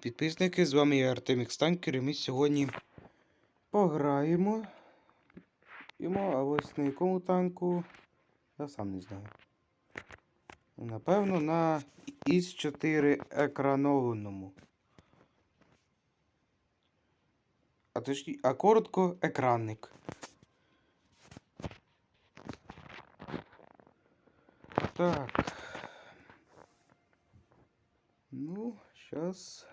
Підписники, з вами я Артем Станкер, і ми сьогодні пограємо. Йому, а ось на якому танку, я сам не знаю. Напевно, на ІС-4 екранованому. А точні, а коротко екранник. Так. Ну, зараз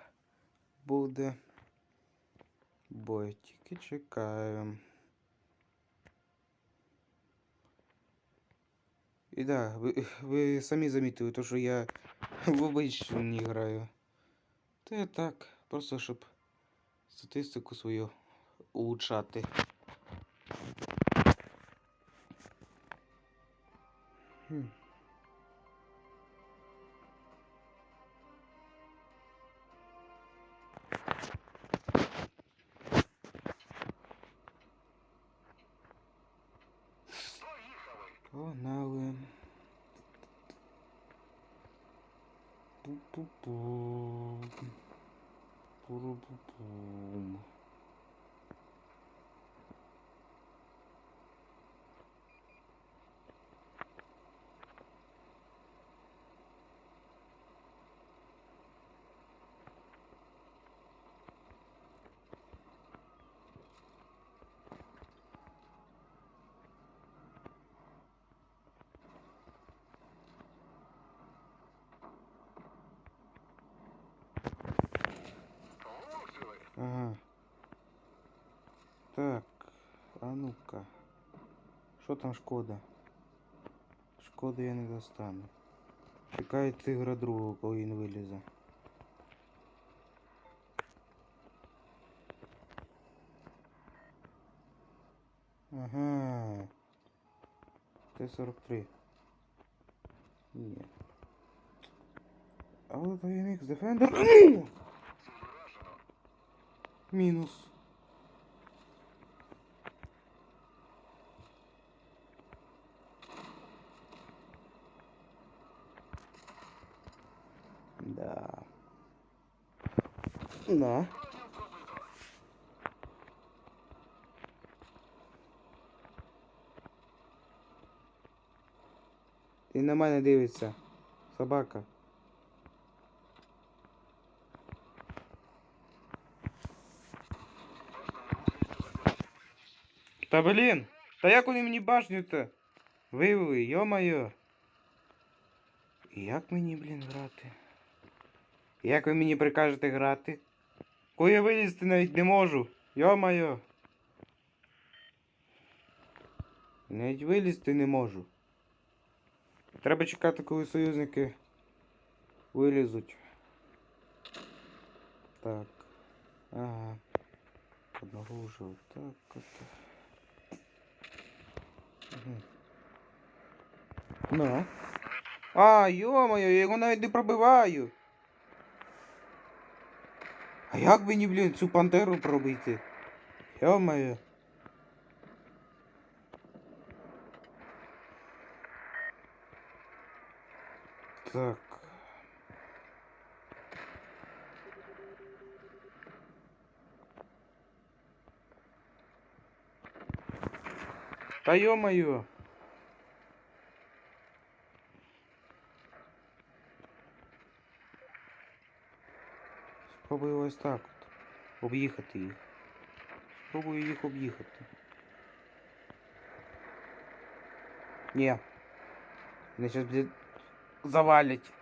буде бой. Тільки чекаємо. І да, ви, ви самі замітили, то, що я в обичну не граю. Та я так, просто щоб статистику свою улучшати. Хм. Погнали. Пу-пу-пу. Пуру-пу-пум. Ага. Так, а ну-ка. Що там шкода? Шкоди я не достану. Чекаю тигра другого, коли він вилізе. Ага. Т-43. Ні. А от AMX Defender. Мінус. Да. Да. І на мене дивиться. Собака. Та блін, та як вони мені башню-то вивели, йо-моє. Як мені, блін, грати? Як ви мені прикажете грати? Коли вилізти навіть не можу. Йо-моє. Навіть вилізти не можу. Треба чекати, коли союзники вилізуть. Так. Ага. Вже так от. Ну. А, йо-моє, я його навіть не пробиваю. А як мені, блін, цю пантеру пробити? Йо-моє. Так. Та ё-моё. Спробую ось так от. Об'їхати їх. Спробую їх об'їхати. Ні. Мене зараз буде завалять.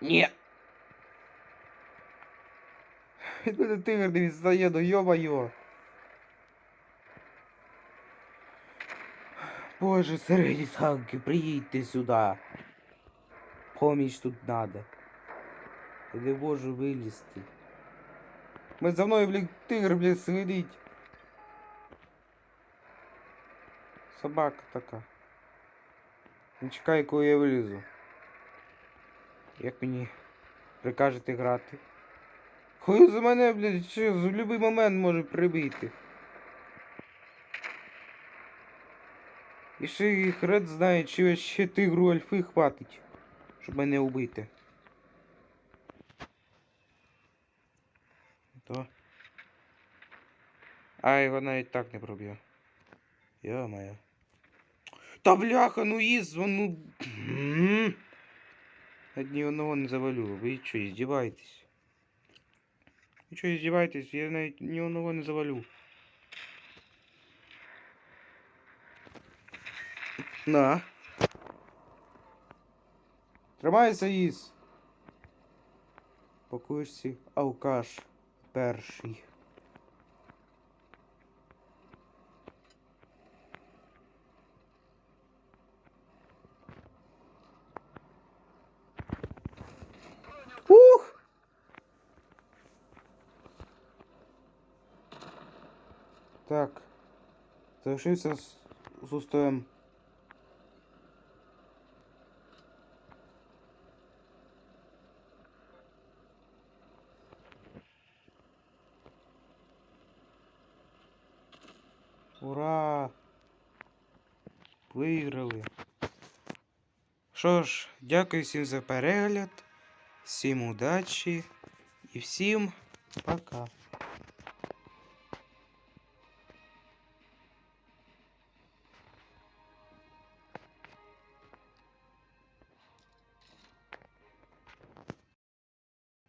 Ні. Від мене тигр не відстає, ну йо-моє. Боже, середні танки, приїдьте сюди. Поміч тут надо. Я не можу вилізти. Ми за мною, блін, тигр, блін, сидить. Собака така. Не чекай, коли я вилізу. Як мені прикажете грати? Коли за мене, блядь, що в будь-який момент може прибити. І ще і хрен знає, чи ще тигру альфи хватить, щоб мене убити. То. А його навіть так не проб'є. Йо-моє. Та бляха, ну їз, ну. м. Навіть ні одного не завалю. Ви що, іздіваєтесь? Ви що, іздіваєтесь? Я навіть ні одного не завалю. На. Тримайся, їз. Покушся, алкаш перший. Так. Залишився з, з устоєм. Ура! Виграли. Що ж, дякую всім за перегляд, всім удачі і всім пока.